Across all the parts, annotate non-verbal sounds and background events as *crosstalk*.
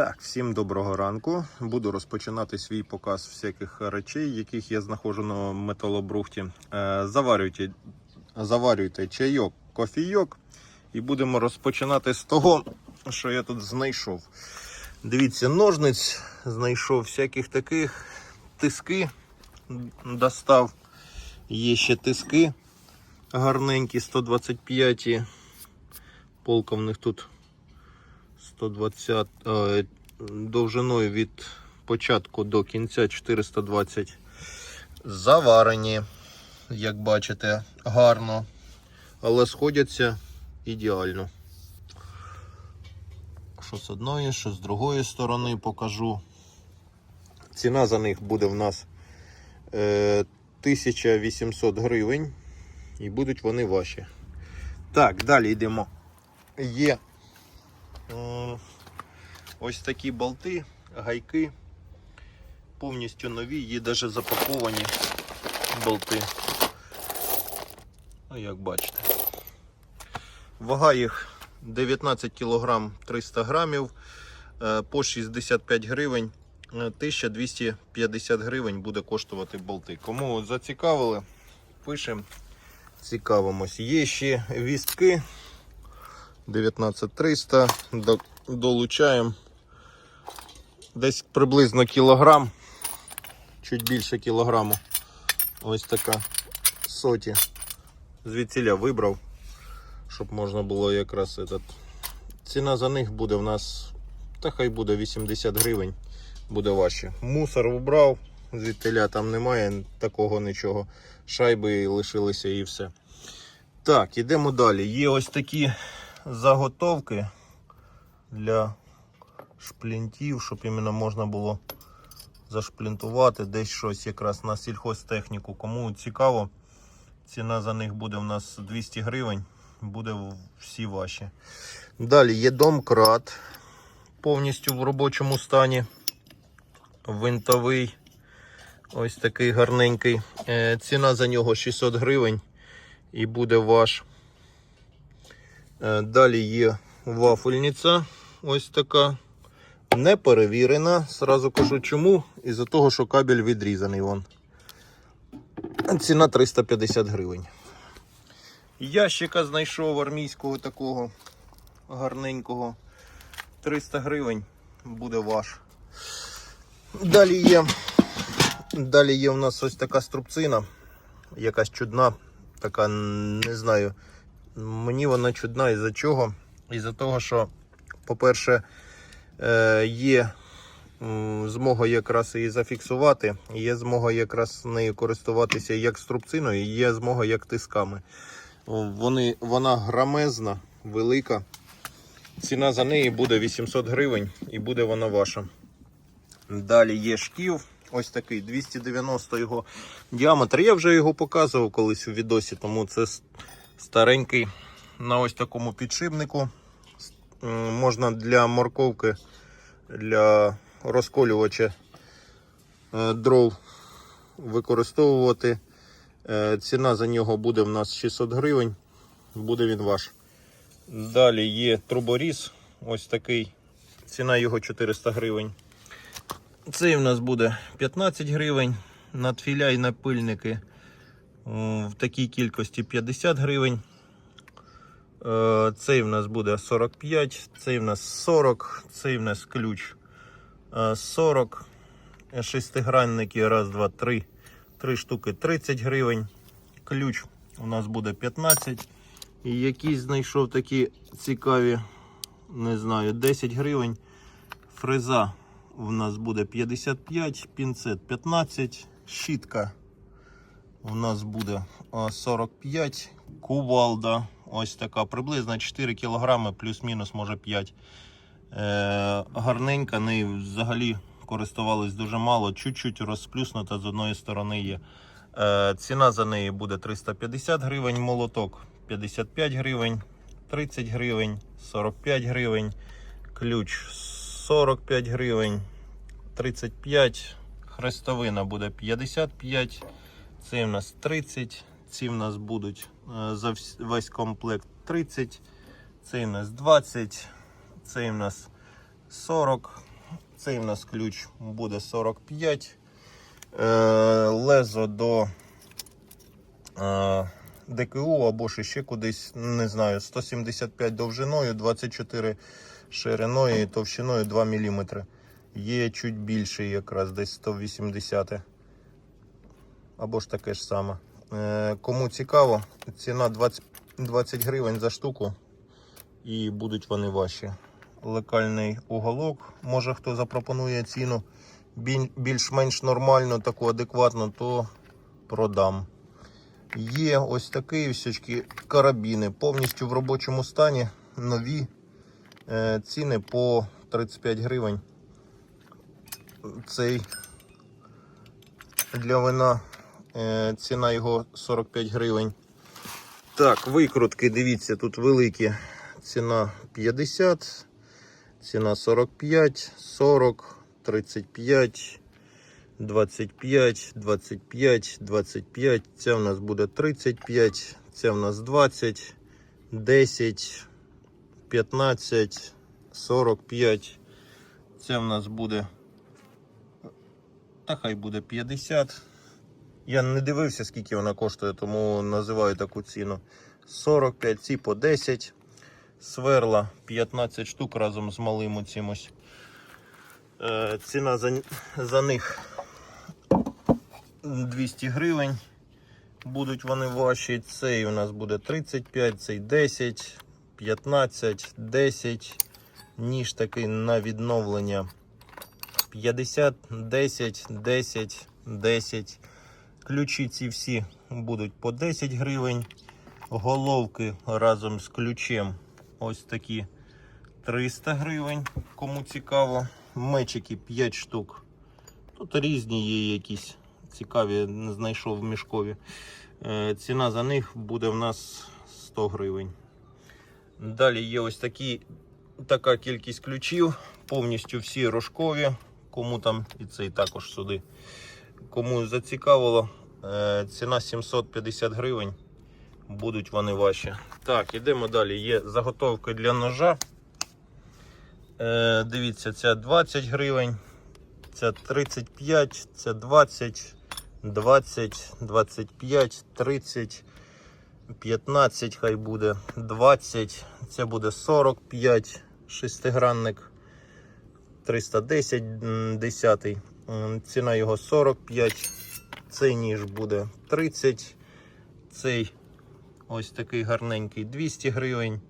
Так, всім доброго ранку. Буду розпочинати свій показ всяких речей, яких я знаходжу на металобрухті. Е, Заварюйте, заварюйте чайок, кофійок, і будемо розпочинати з того, що я тут знайшов. Дивіться, ножниць знайшов всяких таких тиски. Достав. Є ще тиски гарненькі, 125. Полка в них тут 120 е, довжиною від початку до кінця 420 заварені, як бачите, гарно, але сходяться ідеально. Що з одної, що з другої сторони покажу. Ціна за них буде в нас е, 1800 гривень, і будуть вони ваші. Так, далі йдемо. Є Ось такі болти, гайки. Повністю нові, є навіть запаковані болти. Ну, як бачите. Вага їх 19 кг 300 грамів е, по 65 гривень. Е, 1250 гривень буде коштувати болти. Кому зацікавили, пишемо, цікавимось. Є ще вістки 19300 до- долучаємо десь приблизно кілограм, чуть більше кілограму. Ось така соті. Звідсіля вибрав, щоб можна було якраз этот. Ціна за них буде в нас, та хай буде 80 гривень, буде важче. Мусор убрав, звідтиля там немає такого нічого. Шайби лишилися і все. Так, ідемо далі. Є ось такі заготовки для шплінтів, щоб іменно можна було зашплінтувати десь щось якраз на сільхозтехніку. Кому цікаво, ціна за них буде у нас 200 гривень, буде всі ваші. Далі є домкрат повністю в робочому стані. Винтовий. Ось такий гарненький. Е, Ціна за нього 600 гривень і буде ваш. Е, Далі є вафельниця. Ось така. Не перевірена. Сразу кажу чому. Із-за того, що кабель відрізаний. Вон. Ціна 350 гривень. Ящика знайшов армійського такого гарненького. 300 гривень буде ваш. Далі є. Далі є у нас ось така струбцина. Якась чудна. Така, не знаю. Мені вона чудна із-за чого? Із-за того, що, по-перше, е, є змога якраз її зафіксувати, є змога якраз нею користуватися як струбциною, є змога як тисками. Вони, вона грамезна, велика. Ціна за неї буде 800 гривень і буде вона ваша. Далі є шків. Ось такий 290 його діаметр. Я вже його показував колись у відосі, тому це старенький на ось такому підшипнику. Можна для морковки, для розколювача е, дров використовувати. Е, Ціна за нього буде в нас 600 гривень. Буде він ваш. Далі є труборіз. Ось такий. Ціна його 400 гривень. Цей в нас буде 15 гривень. Надфіля і напильники в такій кількості 50 гривень. Е, Цей в нас буде 45, цей в нас 40, цей в нас ключ е, 40. Шестигранники, раз, два, три. Три штуки 30 гривень. Ключ у нас буде 15. І якісь знайшов такі цікаві, не знаю, 10 гривень. Фреза у нас буде 55, пінцет 15, щітка у нас буде 45, кувалда. Ось така, приблизно 4 кг, плюс-мінус, може 5. Е, гарненька, нею взагалі користувались дуже мало, чуть-чуть розплюснута з одної сторони є. Е, ціна за неї буде 350 гривень, молоток 55 гривень, 30 гривень, 45 гривень, ключ 45 гривень, 35, хрестовина буде 55, це в нас 30, ці в нас будуть е, за весь комплект 30, цей в нас 20, цей в нас 40, Цей у нас ключ буде 45. Е, лезо до е, ДКУ або ще кудись, не знаю, 175 довжиною, 24 шириною і товщиною 2 мм. Є чуть більший, якраз десь 180. Або ж таке ж саме. Е, кому цікаво, ціна 20, 20 гривень за штуку і будуть вони ваші. Лекальний уголок. Може хто запропонує ціну більш-менш нормальну, таку адекватну, то продам. Є ось такі всячки карабіни, повністю в робочому стані, нові е, ціни по 35 гривень. Цей для вина ціна його 45 гривень. Так, викрутки, дивіться, тут великі. Ціна 50, ціна 45, 40, 35, 25, 25, 25. Ця в нас буде 35, ця в нас 20, 10, 15, 45. Ця в нас буде. Та хай буде 50. Я не дивився, скільки вона коштує, тому називаю таку ціну. 45, ці по 10. Сверла 15 штук разом з малим оцим ось. Е, ціна за, за них 200 гривень. Будуть вони ваші. Цей у нас буде 35, цей 10, 15, 10. Ніж такий на відновлення 50, 10, 10, 10. Ключі ці всі будуть по 10 гривень. Головки разом з ключем ось такі 300 гривень, кому цікаво. Мечики 5 штук. Тут різні є якісь цікаві, не знайшов в мішкові. Е, Ціна за них буде в нас 100 гривень. Далі є ось такі, така кількість ключів, повністю всі рожкові. Кому там і цей також сюди. Кому зацікавило, ціна 750 гривень. Будуть вони ваші. Так, ідемо далі. Є заготовки для ножа. Е, дивіться, ця 20 гривень, ця 35, ця 20, 20, 25, 30, 15, хай буде 20, це буде 45, шестигранник, 310, м, 10. Ціна його 45. Цей ніж буде 30. Цей ось такий гарненький 200 гривень.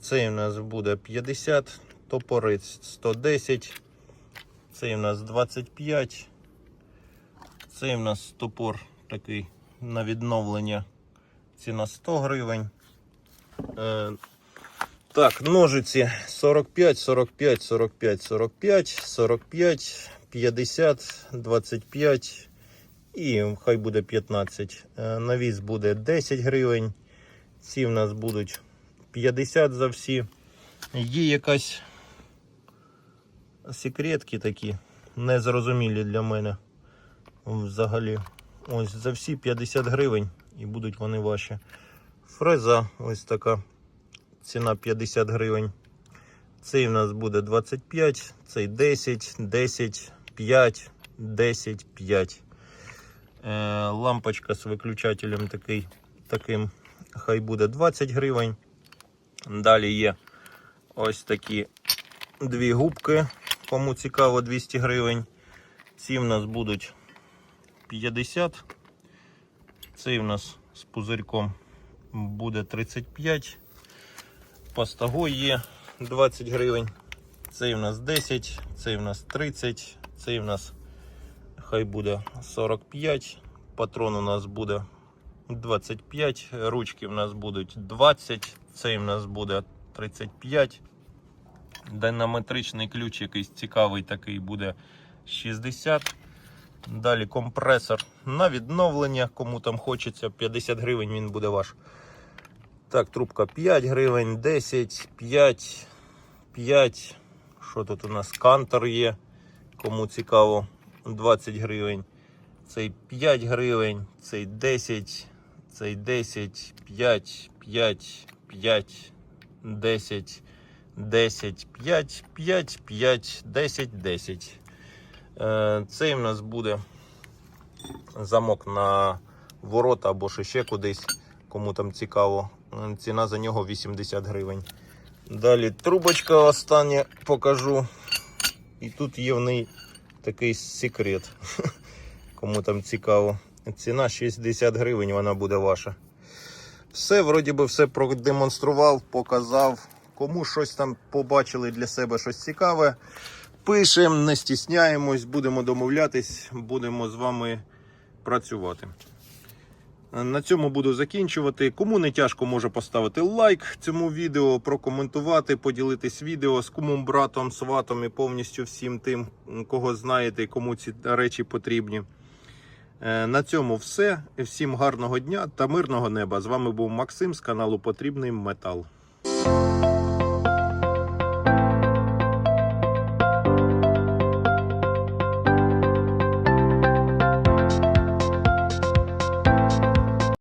Цей у нас буде 50, топорець 110. Цей у нас 25. Цей у нас топор такий на відновлення. Ціна 100 гривень. Е, так, ножиці 45, 45, 45, 45, 45, 50, 25 і хай буде 15. Е, Навіс буде 10 гривень. Ці в нас будуть 50 за всі. Є якась секретки такі, незрозумілі для мене взагалі. Ось за всі 50 гривень і будуть вони ваші. Фреза ось така. Ціна 50 гривень. Цей у нас буде 25, цей 10, 10, 5, 10, 5. Е, лампочка з виключателем такий, таким хай буде 20 гривень. Далі є ось такі дві губки, кому цікаво 200 гривень. Ці в нас будуть 50. Цей в нас з пузирьком буде 35. Пастаго є 20 гривень. Цей в нас 10, цей в нас 30, цей в нас хай буде 45. Патрон у нас буде 25, ручки в нас будуть 20, цей в нас буде 35. Динаметричний ключ якийсь цікавий такий буде 60. Далі компресор на відновлення, кому там хочеться, 50 гривень він буде ваш. Так, трубка 5 гривень, 10, 5, 5. Що тут у нас? Кантор є. Кому цікаво, 20 гривень. Цей 5 гривень, цей 10, цей 10, 5, 5, 5, 10, 10, 5, 5, 5, 10, 10. Е, Цей у нас буде замок на ворота або ще кудись, кому там цікаво. Е, Ціна за нього 80 гривень. Далі трубочка остання покажу. І тут є в неї такий секрет. *laughs* Кому там цікаво. Ціна 60 гривень, вона буде ваша. Все, вроді би, все продемонстрував, показав. Кому щось там побачили для себе щось цікаве. Пишемо, не стісняємось, будемо домовлятись, будемо з вами працювати. На цьому буду закінчувати. Кому не тяжко, може поставити лайк цьому відео, прокоментувати, поділитись відео з кумом, братом, сватом і повністю всім тим, кого знаєте кому ці речі потрібні. Е, На цьому все. Всім гарного дня та мирного неба. З вами був Максим з каналу Потрібний Метал.